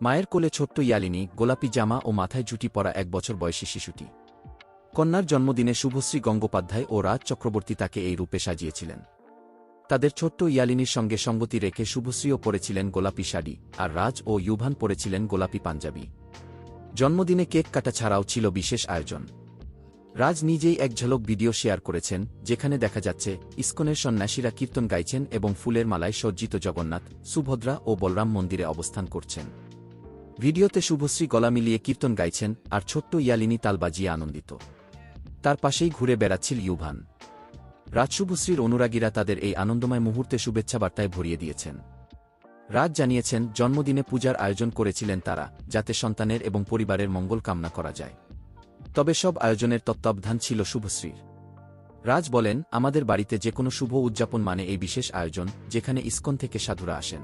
মায়ের কোলে ছোট্ট ইয়ালিনী, গোলাপি জামা ও মাথায় জুটি পরা এক বছর বয়সী শিশুটি। কন্যার জন্মদিনে শুভশ্রী গঙ্গোপাধ্যায় ও রাজ চক্রবর্তী তাকে এই রূপে সাজিয়েছিলেন। তাদের ছোট্ট ইয়ালিনীর সঙ্গে সঙ্গতি রেখে শুভশ্রীও পরেছিলেন গোলাপি শাড়ি আর রাজ ও ইউভান পরেছিলেন গোলাপি পাঞ্জাবি। জন্মদিনে কেক কাটা ছাড়াও ছিল বিশেষ আয়োজন। রাজ নিজেই এক ঝলক ভিডিও শেয়ার করেছেন, যেখানে দেখা যাচ্ছে, ইস্কনের সন্ন্যাসীরা কীর্তন গাইছেন এবং ফুলের মালায় সজ্জিত জগন্নাথ, সুভদ্রা ও বলরাম মন্দিরে অবস্থান করছেন। ভিডিওতে শুভশ্রী গলা মিলিয়ে কীর্তন গাইছেন আর ছোট্ট ইয়ালিনী তাল বাজিয়ে আনন্দিত। তার পাশেই ঘুরে বেড়াচ্ছিল ইউভান। রাজ শুভশ্রীর অনুরাগীরা তাদের এই আনন্দময় মুহূর্তে শুভেচ্ছা বার্তায় ভরিয়ে দিয়েছেন। রাজ জানিয়েছেন, জন্মদিনে পূজার আয়োজন করেছিলেন তারা, যাতে সন্তানের এবং পরিবারের মঙ্গল কামনা করা যায়। তবে সব আয়োজনের তত্ত্বাবধান ছিল শুভশ্রীর। রাজ বলেন, আমাদের বাড়িতে যে কোনো শুভ উদযাপন মানে এই বিশেষ আয়োজন, যেখানে ইস্কন থেকে সাধুরা আসেন।